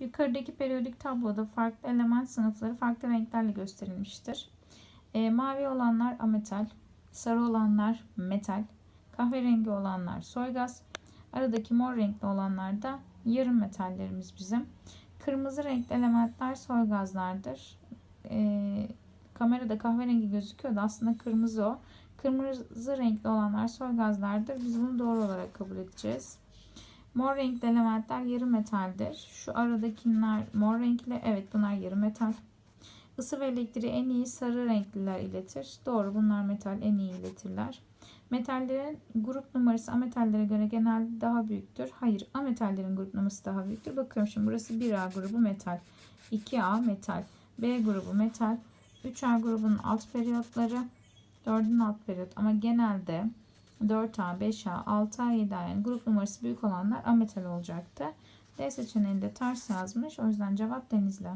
Yukarıdaki periyodik tabloda farklı element sınıfları farklı renklerle gösterilmiştir. E, mavi olanlar ametal, sarı olanlar metal, kahverengi olanlar soygaz, aradaki mor renkli olanlar da yarım metallerimiz bizim. Kırmızı renkli elementler soygazlardır. E, kamerada kahverengi gözüküyor da aslında kırmızı o. Kırmızı renkli olanlar soygazlardır. Biz bunu doğru olarak kabul edeceğiz. Mor renkli elementler yarı metaldir. Şu aradakiler mor renkli. Evet bunlar yarı metal. Isı ve elektriği en iyi sarı renkliler iletir. Doğru bunlar metal en iyi iletirler. Metallerin grup numarası ametallere göre genelde daha büyüktür. Hayır ametallerin grup numarası daha büyüktür. Bakıyorum şimdi burası 1A grubu metal. 2A metal. B grubu metal. 3A grubunun alt periyotları. 4'ün alt periyot ama genelde 4A, 5A, 6A, 7A yani grup numarası büyük olanlar ametal olacaktı. D seçeneğinde ters yazmış. O yüzden cevap denizli.